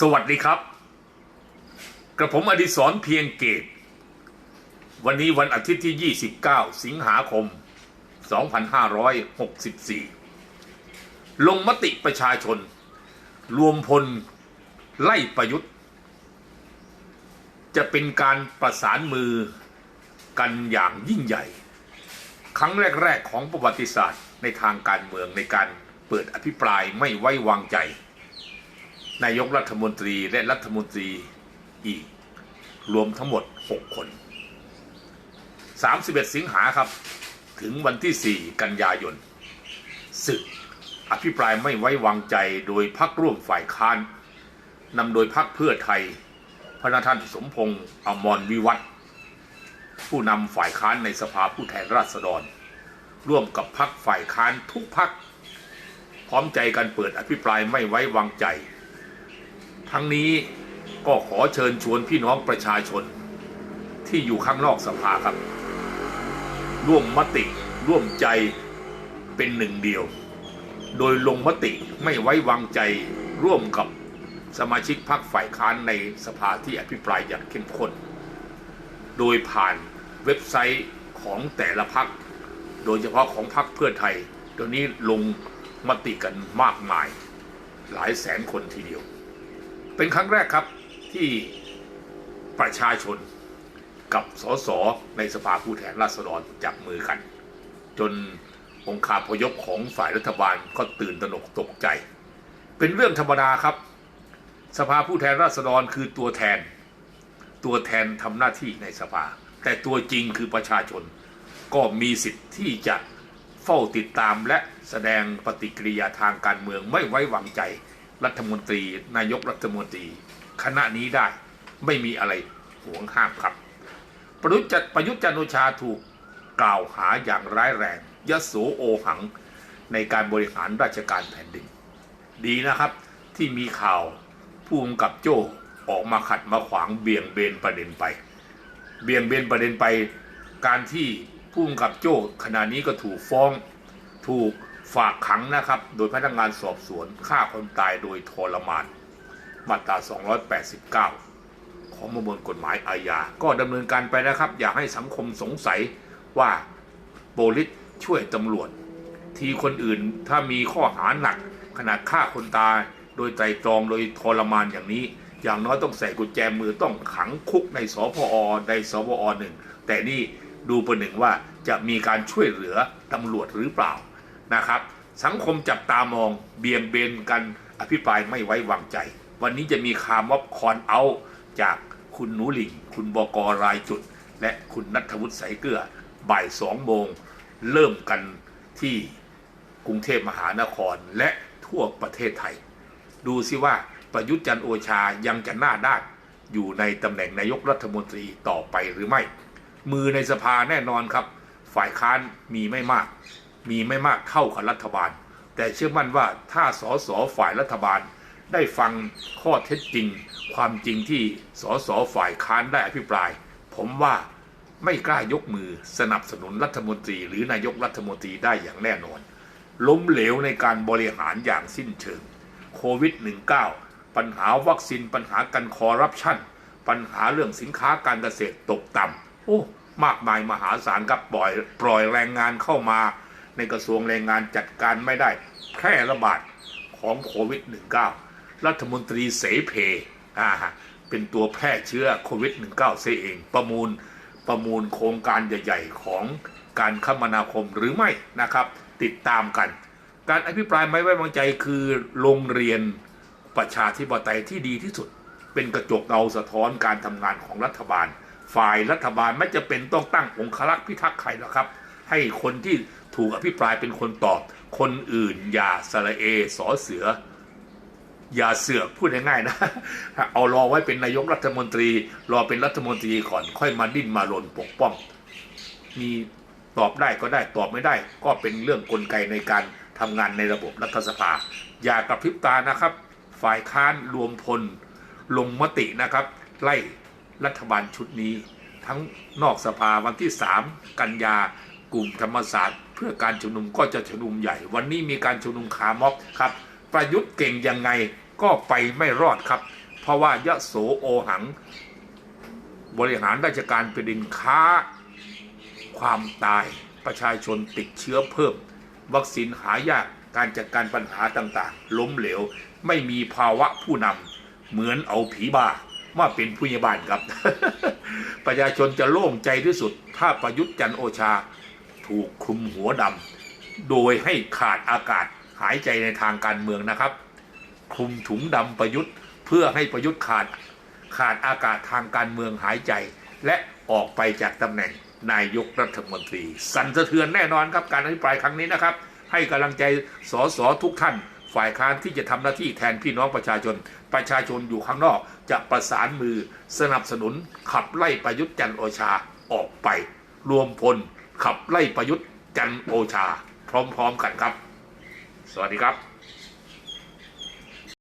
สวัสดีครับ กระผมอดิศรเพียงเกต วันนี้วันอาทิตย์ที่ 29 สิงหาคม 2564 ลงมติประชาชน รวมพลไล่ประยุทธ์ จะเป็นการประสานมือกันอย่างยิ่งใหญ่ ครั้งแรก ๆ ของประวัติศาสตร์ในทางการเมืองในการเปิดอภิปรายไม่ไว้วางใจ นายกรัฐมนตรีและรัฐมนตรีอีก รวมทั้งหมด 6 คน 31 สิงหาครับ ถึงวันที่ 4 กันยายนศึกอภิปรายไม่ไว้วางใจโดยพักร่วมฝ่ายค้านนำโดยพักเพื่อไทย พระนท่านสมพงษ์อมรวิวัฒผู้นำฝ่ายค้านในสภาผู้แทนราษฎร ร่วมกับพักฝ่ายค้านทุกพักพร้อมใจกันเปิดอภิปรายไม่ไว้วางใจ ทั้งนี้ก็ขอเชิญชวนพี่น้องประชาชน ที่อยู่ข้างนอกสภาครับ ร่วมมติร่วมใจเป็นหนึ่งเดียว โดยลงมติไม่ไว้วางใจร่วมกับสมาชิกพรรคฝ่ายค้านในสภาที่อภิปรายอย่างเข้มข้น โดยผ่านเว็บไซต์ของแต่ละพรรคโดยเฉพาะของพรรคเพื่อไทยเดี๋ยวนี้ลงมติกันมากมาย หลายแสนคนทีเดียว เป็นครั้งแรกครับที่ประชาชนกับสสในสภาผู้แทนราษฎรจับมือกัน จนองคาพยพของฝ่ายรัฐบาลก็ตื่นตระหนกตกใจ เป็นเรื่องธรรมดาครับ สภาผู้แทนราษฎรคือตัวแทน ตัวแทนทำหน้าที่ในสภา แต่ตัวจริงคือประชาชนก็มีสิทธิ์ที่จะเฝ้าติดตามและแสดงปฏิกิริยาทางการเมืองไม่ไว้วางใจ รัฐมนตรี นายกรัฐมนตรี คณะนี้ได้ไม่มีอะไรห่วงห้ามครับ ประยุทธ์จันประยุทธ์จันโอชาถูกกล่าวหาอย่างร้ายแรงยโสโอหังในการบริหารราชการแผ่นดิน ดีนะครับที่มีข่าวผู้กำกับโจ้ออกมาขัดมาขวางเบี่ยงเบนประเด็นไป เบี่ยงเบนประเด็นไป การที่ผู้กำกับโจ้ขณะนี้ก็ถูกฟ้อง ถูก ฝากขังนะครับ โดยพนักงานสอบสวนฆ่าคนตายโดยทรมาน มาตรา 289 ของประมวลกฎหมายอาญา ก็ดำเนินการไปนะครับ อย่าให้สังคมสงสัยว่าโปลิสช่วยตำรวจ ทีคนอื่นถ้ามีข้อหาหนัก ขนาดฆ่าคนตายโดยไตรตรองโดยทรมานอย่างนี้ อย่างน้อยต้องใส่กุญแจมือต้องขังคุกในสพอในสวอหนึ่งแต่นี่ดูประหนึ่งว่าจะมีการช่วยเหลือตำรวจหรือเปล่า นะครับ สังคมจับตามองเบี่ยงเบนกันอภิปรายไม่ไว้วางใจ วันนี้จะมีคาร์มอบคอนเอาจากคุณหนูหลิง คุณบกรายจุด และคุณนัทวุฒิสายเกลือบ่ายสองโมง เริ่มกันที่กรุงเทพมหานครและทั่วประเทศไทย ดูสิว่าประยุทธ์จันโอชายังจะหน้าด้านอยู่ในตำแหน่งนายกรัฐมนตรีต่อไปหรือไม่ มือในสภาแน่นอนครับ ฝ่ายค้านมีไม่มาก มีไม่มากเท่ากับรัฐบาล แต่เชื่อมั่นว่าถ้าสสฝ่ายรัฐบาล ได้ฟังข้อเท็จจริง ความจริงที่สสฝ่ายค้านได้อภิปราย ผมว่าไม่กล้ายกมือสนับสนุนรัฐมนตรี หรือนายกรัฐมนตรีได้อย่างแน่นอน ล้มเหลวในการบริหารอย่างสิ้นเชิงโควิด -19 ปัญหาวัคซีนปัญหาการคอร์รัปชันปัญหาเรื่องสินค้าการเกษตรตกต่ำโอ้มากมายมหาศาลครับปล่อยปล่อยแรงงานเข้ามา ในกระทรวงแรงงานจัดการไม่ได้ แพร่ระบาดของโควิด -19 รัฐมนตรีเสเพอ่าเป็นตัวแพร่เชื้อโควิด -19 เสียเอง ประมูลประมูลโครงการใหญ่ ๆ ของการคมนาคมหรือไม่นะครับ ติดตามกัน การอภิปรายไม่ไว้วางใจคือโรงเรียนประชาธิปไตยที่ดีที่สุด เป็นกระจกเงาสะท้อนการทำงานของรัฐบาล ฝ่ายรัฐบาลไม่จะเป็นต้องตั้งองครักษ์พิทักษ์ใครหรอกครับ ให้คนที่ ถูกอภิปรายเป็นคนตอบ คนอื่นอย่าสระเอสอเสือ อย่าเสือกพูดง่ายๆนะ เอารอไว้เป็นนายกรัฐมนตรี รอเป็นรัฐมนตรีก่อนค่อยมาดิ้นมาหลนปกป้อง มีตอบได้ก็ได้ตอบไม่ได้ ก็เป็นเรื่องกลไกในการทำงานในระบบรัฐสภา อย่ากระพริบตานะครับ ฝ่ายค้านรวมพลลงมตินะครับ ไล่รัฐบาลชุดนี้ ทั้งนอกสภาวันที่ 3 กันยา กลุ่มธรรมศาสตร์ เพื่อการชุมนุมก็จะชุมนุมใหญ่ วันนี้มีการชุมนุมขาม็อบครับ ประยุทธ์เก่งยังไงก็ไปไม่รอดครับ เพราะว่ายะโสโอหัง บริหารราชการแผ่นดินค้า ความตายประชาชนติดเชื้อเพิ่ม วัคซีนหายากการจัดการปัญหาต่างๆ ล้มเหลว ไม่มีภาวะผู้นำเหมือนเอาผีบ้ามาเป็นผู้ใหญ่บ้านครับ ประชาชนจะโล่งใจที่สุด ถ้าประยุทธ์จันโอชา ถูกคลุมหัวดำโดยให้ขาดอากาศหายใจในทางการเมืองนะครับ คลุมถุงดำประยุทธ์ เพื่อให้ประยุทธ์ขาดขาดอากาศทางการเมืองหายใจ และออกไปจากตำแหน่งนายกรัฐมนตรี สั่นสะเทือนแน่นอนครับการอภิปรายครั้งนี้นะครับ ให้กำลังใจสสทุกท่านฝ่ายค้านที่จะทำหน้าที่แทนพี่น้องประชาชน ประชาชนอยู่ข้างนอก จะประสานมือสนับสนุนขับไล่ประยุทธ์จันโอชาออกไป รวมพล ขับไล่ประยุทธ์จันโอชา พร้อมๆกันครับ สวัสดีครับ